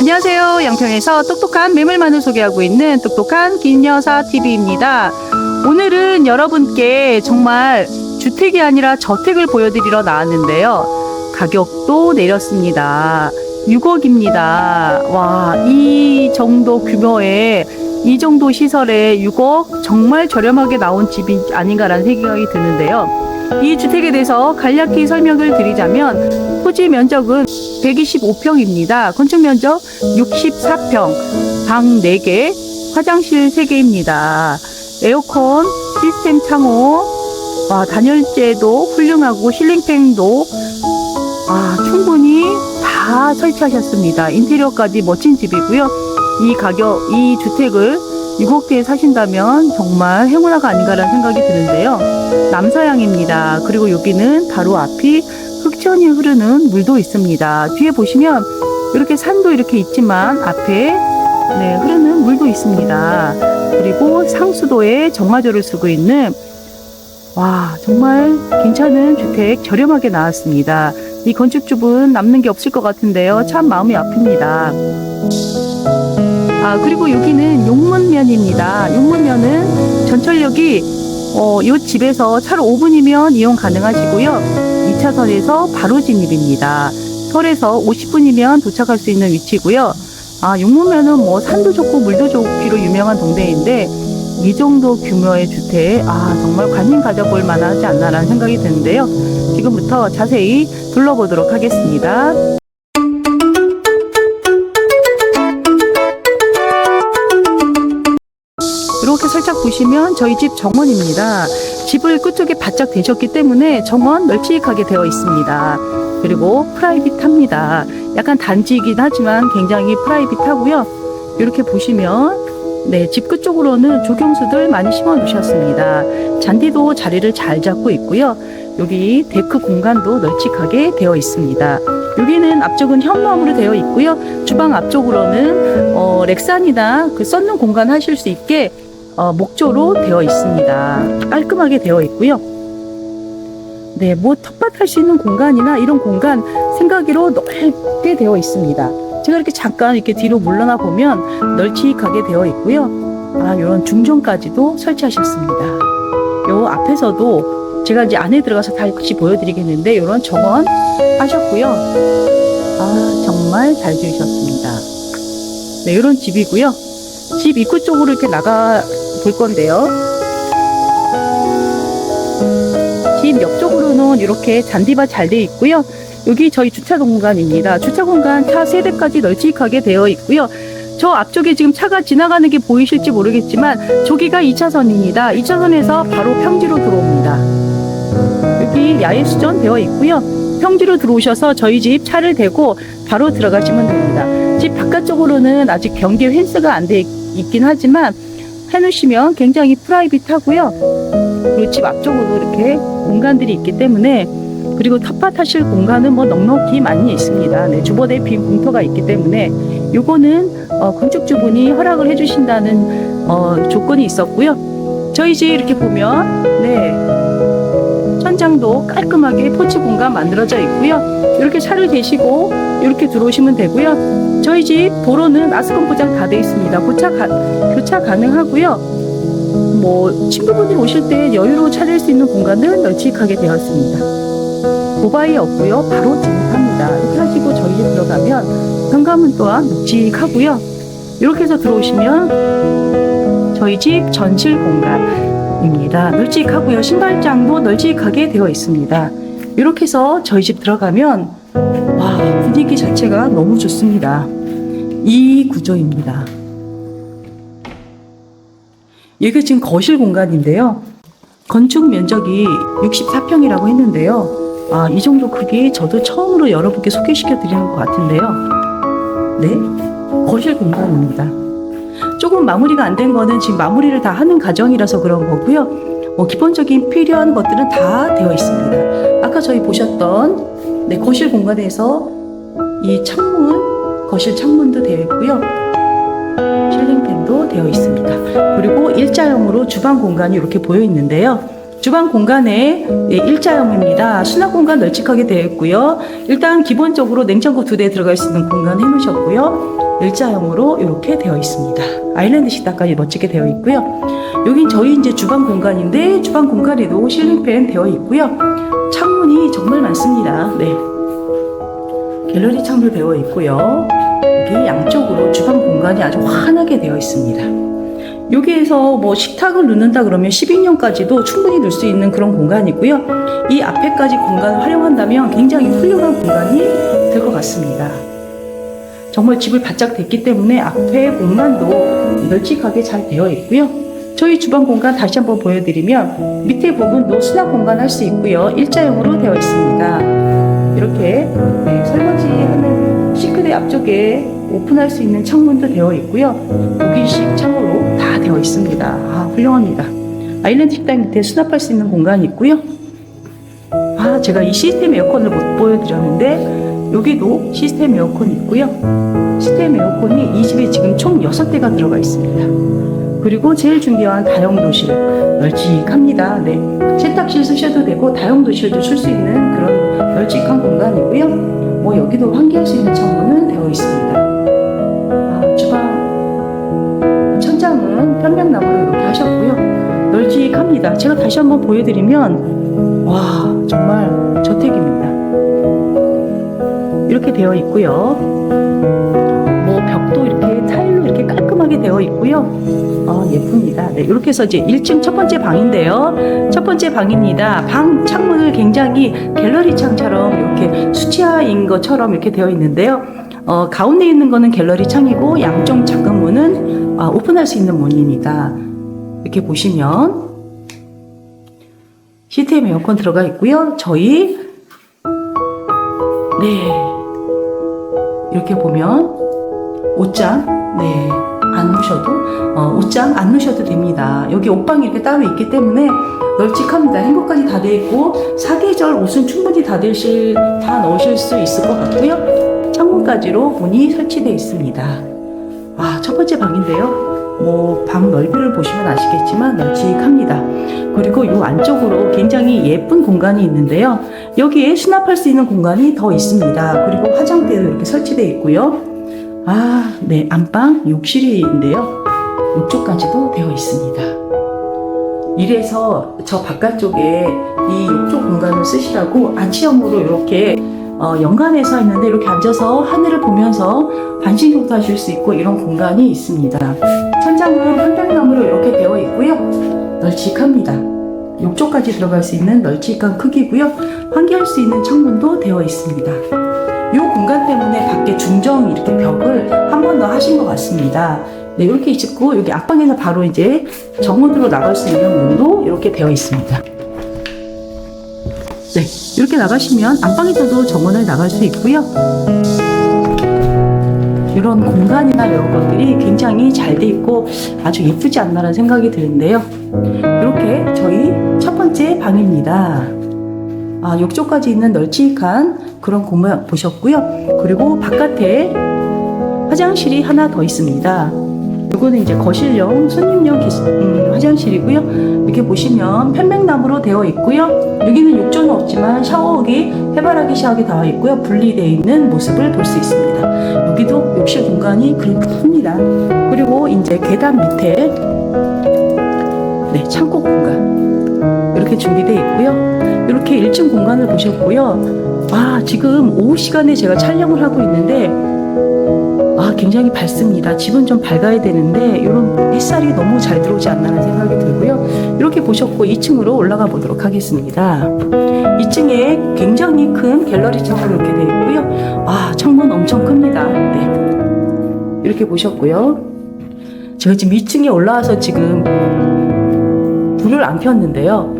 안녕하세요. 양평에서 똑똑한 매물만을 소개하고 있는 똑똑한 김여사 TV입니다. 오늘은 여러분께 정말 주택이 아니라 저택을 보여드리러 나왔는데요. 가격도 내렸습니다. 6억입니다. 와, 이 정도 규모의 이 정도 시설에 6억 정말 저렴하게 나온 집이 아닌가라는 생각이 드는데요. 이 주택에 대해서 간략히 설명을 드리자면 토지 면적은 125평입니다. 건축 면적 64평, 방 4개, 화장실 3개입니다. 에어컨, 시스템 창호, 와, 단열재도 훌륭하고 실링팬도 아, 충분히 다 설치하셨습니다. 인테리어까지 멋진 집이고요. 이 가격, 이 주택을 6억대에 사신다면 정말 행운아가 아닌가라는 생각이 드는데요. 남서양입니다. 그리고 여기는 바로 앞이 흑천이 흐르는 물도 있습니다. 뒤에 보시면 이렇게 산도 이렇게 있지만 앞에 네, 흐르는 물도 있습니다. 그리고 상수도에 정화조를 쓰고 있는 와 정말 괜찮은 주택 저렴하게 나왔습니다. 이 건축주분 남는 게 없을 것 같은데요. 참 마음이 아픕니다. 아 그리고 여기는 용문면입니다. 용문면은 전철역이 어, 이 집에서 차로 5분이면 이용 가능하시고요. 2차선에서 바로 진입입니다. 설에서 50분이면 도착할 수 있는 위치고요. 아, 용문면은 뭐 산도 좋고 물도 좋기로 유명한 동네인데 이 정도 규모의 주택, 아, 정말 관심 가져볼 만하지 않나라는 생각이 드는데요. 지금부터 자세히 둘러보도록 하겠습니다. 이렇게 살짝 보시면 저희 집 정원입니다. 집을 끝쪽에 바짝 대셨기 때문에 정원 널찍하게 되어 있습니다. 그리고 프라이빗합니다. 약간 단지이긴 하지만 굉장히 프라이빗하고요. 이렇게 보시면 네, 집 끝쪽으로는 조경수들 많이 심어 놓으셨습니다. 잔디도 자리를 잘 잡고 있고요. 여기 데크 공간도 널찍하게 되어 있습니다. 여기는 앞쪽은 현무암으로 되어 있고요. 주방 앞쪽으로는 어, 렉산이나 그 썬는 공간 하실 수 있게 어, 목조로 되어 있습니다. 깔끔하게 되어 있고요. 네, 뭐 텃밭 할 수 있는 공간이나 이런 공간 생각으로 넓게 되어 있습니다. 제가 이렇게 잠깐 이렇게 뒤로 물러나 보면 널찍하게 되어 있고요. 아, 이런 중정까지도 설치하셨습니다. 요 앞에서도 제가 이제 안에 들어가서 다시 보여드리겠는데 이런 정원 하셨고요. 아, 정말 잘 지으셨습니다. 네, 이런 집이고요. 집 입구 쪽으로 이렇게 나가 볼 건데요. 집 옆쪽으로는 이렇게 잔디밭 잘 되어 있고요. 여기 저희 주차 공간입니다. 주차 공간 차 세대까지 널찍하게 되어 있고요. 저 앞쪽에 지금 차가 지나가는 게 보이실지 모르겠지만 저기가 2차선입니다. 2차선에서 바로 평지로 들어옵니다. 여기 야외 수전 되어 있고요. 평지로 들어오셔서 저희 집 차를 대고 바로 들어가시면 됩니다. 집 바깥쪽으로는 아직 경계 펜스가 안 돼 있긴 하지만 해놓으시면 굉장히 프라이빗하고요. 그리고 집 앞쪽으로 이렇게 공간들이 있기 때문에 그리고 텃밭 하실 공간은 뭐 넉넉히 많이 있습니다. 네, 주번에 빈 공터가 있기 때문에 요거는 어, 건축주분이 허락을 해주신다는 어, 조건이 있었고요. 저희 집 이렇게 보면 네 천장도 깔끔하게 포치 공간 만들어져 있고요. 이렇게 차를 대시고 이렇게 들어오시면 되고요. 저희 집 도로는 아스콘 포장 다 돼 있습니다. 고차 가, 교차 가능하고요. 뭐 친구분들 오실 때 여유로 찾을 수 있는 공간은 널찍하게 되었습니다. 도바이 없고요. 바로 진입합니다. 이렇게 하시고 저희 집 들어가면 현관문 또한 묵직하고요. 이렇게 해서 들어오시면 저희 집 전실 공간입니다. 널찍하고요. 신발장도 널찍하게 되어 있습니다. 이렇게 해서 저희 집 들어가면 와 분위기 자체가 너무 좋습니다. 이 구조입니다. 이게 지금 거실 공간인데요. 건축 면적이 64평이라고 했는데요. 아, 이 정도 크기 저도 처음으로 여러분께 소개시켜 드리는 것 같은데요. 네, 거실 공간입니다. 조금 마무리가 안 된 거는 지금 마무리를 다 하는 과정이라서 그런 거고요. 뭐 기본적인 필요한 것들은 다 되어 있습니다. 아까 저희 보셨던 네, 거실 공간에서 이 창문, 거실 창문도 되어 있고요. 실링팬도 되어 있습니다. 그리고 일자형으로 주방 공간이 이렇게 보여 있는데요. 주방 공간에 예, 일자형입니다. 수납 공간 널찍하게 되어 있고요. 일단 기본적으로 냉장고 두 대 들어갈 수 있는 공간 해놓으셨고요. 일자형으로 이렇게 되어 있습니다. 아일랜드 식탁까지 멋지게 되어 있고요. 여긴 저희 이제 주방 공간인데 주방 공간에도 실링팬 되어 있고요. 창문이 정말 많습니다. 네. 갤러리 창도 되어 있고요. 여기 양쪽으로 주방 공간이 아주 환하게 되어 있습니다. 여기에서 뭐 식탁을 넣는다 그러면 12년까지도 충분히 넣을 수 있는 그런 공간이고요. 이 앞에까지 공간을 활용한다면 굉장히 훌륭한 공간이 될 것 같습니다. 정말 집을 바짝 댔기 때문에 앞에 공간도 널찍하게 잘 되어 있고요. 저희 주방 공간 다시 한번 보여드리면 밑에 부분도 수납 공간 할 수 있고요. 일자형으로 되어 있습니다. 이렇게 네, 설거지하는 싱크대 앞쪽에 오픈할 수 있는 창문도 되어 있고요. 독일식 창으로 다 되어 있습니다. 아, 훌륭합니다. 아일랜드 식당 밑에 수납할 수 있는 공간이 있고요. 아, 제가 이 시스템 에어컨을 못 보여드렸는데 여기도 시스템 에어컨이 있고요. 시스템 에어컨이 이 집에 지금 총 6대가 들어가 있습니다. 그리고 제일 중요한 다용 도실 널찍합니다. 네. 세탁실 쓰셔도 되고 다용 도실도 쓸 수 있는 그런 널찍한 공간이고요. 뭐 여기도 환기할 수 있는 창문은 되어 있습니다. 아, 주방 천장은 편백나무로 이렇게 하셨고요. 널찍합니다. 제가 다시 한번 보여드리면 와 정말 저택입니다. 이렇게 되어 있고요. 깔끔하게 되어 있고요. 어, 예쁩니다. 네, 이렇게 해서 이제 1층 첫 번째 방인데요. 첫 번째 방입니다. 방 창문을 굉장히 갤러리 창처럼 이렇게 수치화인 것처럼 이렇게 되어 있는데요. 어, 가운데 있는 거는 갤러리 창이고 양쪽 잠금문은 아, 오픈할 수 있는 문입니다. 이렇게 보시면 시스템 에어컨 들어가 있고요. 저희 네 이렇게 보면 옷장 네. 안 넣으셔도 어, 옷장 안 넣으셔도 됩니다. 여기 옷방이 이렇게 따로 있기 때문에 널찍합니다. 행거까지 다 돼 있고 사계절 옷은 충분히 다 되실 다 넣으실 수 있을 것 같고요. 창문까지로 문이 설치되어 있습니다. 아, 첫 번째 방인데요. 뭐 방 넓이를 보시면 아시겠지만 널찍합니다. 그리고 이 안쪽으로 굉장히 예쁜 공간이 있는데요. 여기에 수납할 수 있는 공간이 더 있습니다. 그리고 화장대도 이렇게 설치되어 있고요. 아, 네, 안방 욕실인데요. 이쪽까지도 되어 있습니다. 이래서 저 바깥쪽에 이 욕조 공간을 쓰시라고 아치형으로 이렇게 어, 연간해서 있는데 이렇게 앉아서 하늘을 보면서 반신욕도 하실 수 있고 이런 공간이 있습니다. 천장은 편백나무로 이렇게 되어 있고요. 널찍합니다. 욕조까지 들어갈 수 있는 널찍한 크기고요. 환기할 수 있는 창문도 되어 있습니다. 이 공간 때문에 밖에 중정 이렇게 벽을 한 번 더 하신 것 같습니다. 네, 이렇게 있고 여기 앞방에서 바로 이제 정문으로 나갈 수 있는 문도 이렇게 되어 있습니다. 네, 이렇게 나가시면 안방에서도 정원을 나갈 수 있고요. 이런 공간이나 이런 것들이 굉장히 잘 돼 있고 아주 예쁘지 않나라는 생각이 드는데요. 이렇게 저희 첫 번째 방입니다. 아, 욕조까지 있는 널찍한 그런 공간 보셨고요. 그리고 바깥에 화장실이 하나 더 있습니다. 이거는 이제 거실용, 손님용 게- 음, 화장실이고요. 이렇게 보시면 편백나무로 되어 있고요. 여기는 욕조는 없지만 샤워기, 해바라기 샤워기 다 있고요. 분리되어 있는 모습을 볼 수 있습니다. 여기도 욕실 공간이 큽니다. 그리고 이제 계단 밑에 네, 창고 공간 이렇게 준비되어 있고요. 이렇게 1층 공간을 보셨고요. 아, 지금 오후 시간에 제가 촬영을 하고 있는데 아, 굉장히 밝습니다. 집은 좀 밝아야 되는데 이런 햇살이 너무 잘 들어오지 않나는 생각이 들고요. 이렇게 보셨고 2층으로 올라가 보도록 하겠습니다. 2층에 굉장히 큰 갤러리 창으로 이렇게 되어 있고요. 아, 창문 엄청 큽니다. 네. 이렇게 보셨고요. 제가 지금 2층에 올라와서 지금 불을 안 켰는데요.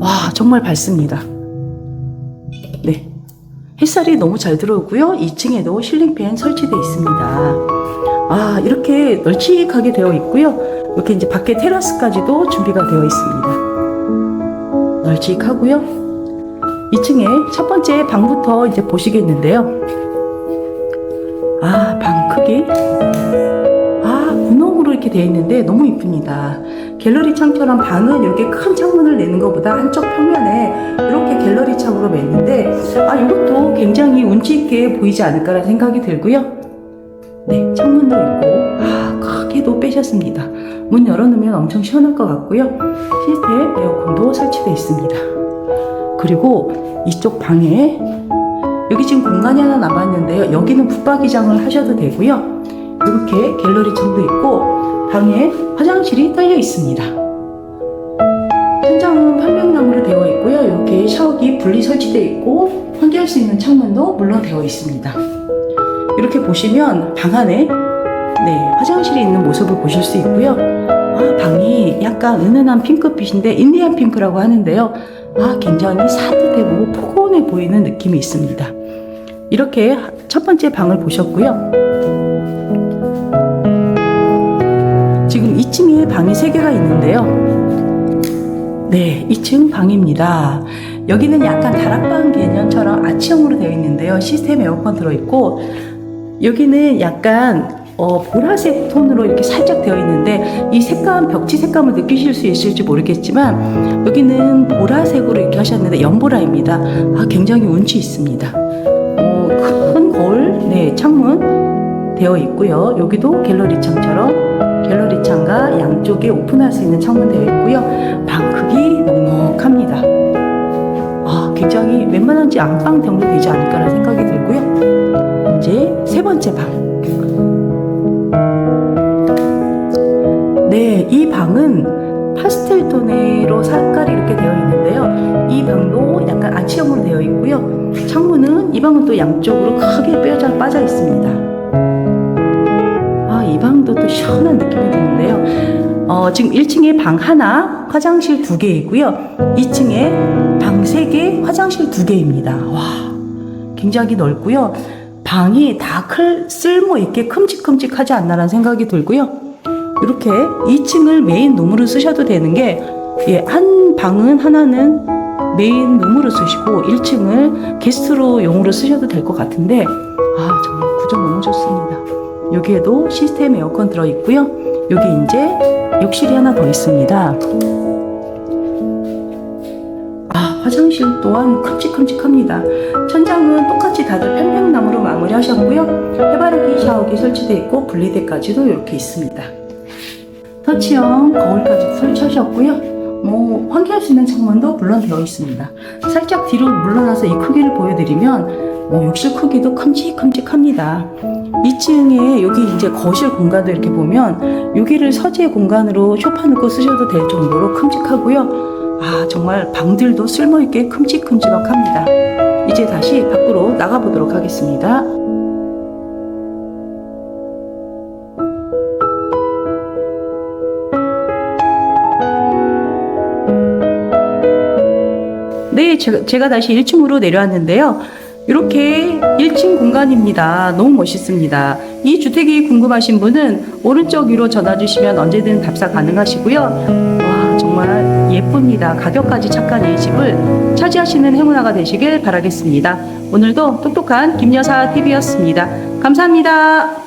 와, 정말 밝습니다. 네. 햇살이 너무 잘 들어오고요. 2층에도 실링팬 설치되어 있습니다. 아, 이렇게 널찍하게 되어 있고요. 이렇게 이제 밖에 테라스까지도 준비가 되어 있습니다. 널찍하고요. 2층에 첫 번째 방부터 이제 보시겠는데요. 아, 방 크기. 아, 분홍으로 이렇게 되어 있는데 너무 이쁩니다. 갤러리 창처럼 방은 이렇게 큰 창문을 내는 것보다 한쪽 평면에 이렇게 갤러리 창으로 냈는데 아 이것도 굉장히 운치 있게 보이지 않을까라는 생각이 들고요. 네, 창문도 있고 아, 크게도 빼셨습니다. 문 열어놓으면 엄청 시원할 것 같고요. 시스템 에어컨도 설치되어 있습니다. 그리고 이쪽 방에 여기 지금 공간이 하나 남았는데요. 여기는 붙박이장을 하셔도 되고요. 이렇게 갤러리 창도 있고 방에 화장실이 딸려 있습니다. 천장은 판명나무로 되어 있고요. 이렇게 샤워기 분리 설치되어 있고 환기할 수 있는 창문도 물론 되어 있습니다. 이렇게 보시면 방 안에 네, 화장실이 있는 모습을 보실 수 있고요. 아, 방이 약간 은은한 핑크빛인데 인디안 핑크라고 하는데요. 아, 굉장히 산뜻해 보고 포근해 보이는 느낌이 있습니다. 이렇게 첫 번째 방을 보셨고요. 2층에 방이 3개가 있는데요. 네, 2층 방입니다. 여기는 약간 다락방 개념처럼 아치형으로 되어 있는데요. 시스템 에어컨 들어있고, 여기는 약간 어, 보라색 톤으로 이렇게 살짝 되어 있는데 이 색감, 벽지 색감을 느끼실 수 있을지 모르겠지만 여기는 보라색으로 이렇게 하셨는데 연보라입니다. 아, 굉장히 운치 있습니다. 어, 큰 거울, 네, 창문 되어 있고요. 여기도 갤러리 창처럼 갤러리 창과 양쪽에 오픈할 수 있는 창문 되어 있고요. 방 크기 넉넉합니다. 아, 굉장히 웬만한지 안방 정도 되지 않을까라는 생각이 들고요. 이제 세 번째 방. 네, 이 방은 파스텔 톤으로 색깔이 이렇게 되어 있는데요. 이 방도 약간 아치형으로 되어 있고요. 창문은 이 방은 또 양쪽으로 크게 뼈져 빠져 있습니다. 시원한 느낌이 드는데요. 어, 지금 1층에 방 하나, 화장실 두 개이고요. 2층에 방 세 개, 화장실 두 개입니다. 와, 굉장히 넓고요. 방이 다 클, 쓸모 있게 큼직큼직하지 않나라는 생각이 들고요. 이렇게 2층을 메인 룸으로 쓰셔도 되는 게, 예, 한 방은 하나는 메인 룸으로 쓰시고 1층을 게스트로 용으로 쓰셔도 될 것 같은데, 아, 정말. 여기에도 시스템 에어컨 들어 있고요. 여기 이제 욕실이 하나 더 있습니다. 아, 화장실 또한 큼직큼직합니다. 천장은 똑같이 다들 평평나무로 마무리하셨고요. 해바라기 샤워기 설치되어 있고 분리대까지도 이렇게 있습니다. 터치형 거울까지 설치하셨고요. 뭐 환기할 수 있는 창문도 물론 되어 있습니다. 살짝 뒤로 물러나서 이 크기를 보여드리면 뭐 욕실 크기도 큼직큼직합니다. 2층에 여기 이제 거실 공간도 이렇게 보면 여기를 서재 공간으로 쇼파 넣고 쓰셔도 될 정도로 큼직하고요. 아 정말 방들도 쓸모있게 큼직큼직합니다. 이제 다시 밖으로 나가보도록 하겠습니다. 네, 제가 다시 1층으로 내려왔는데요. 이렇게 1층 공간입니다. 너무 멋있습니다. 이 주택이 궁금하신 분은 오른쪽 위로 전화 주시면 언제든 답사 가능하시고요. 와, 정말 예쁩니다. 가격까지 착한 이 집을 차지하시는 행운아가 되시길 바라겠습니다. 오늘도 똑똑한 김여사 TV였습니다. 감사합니다.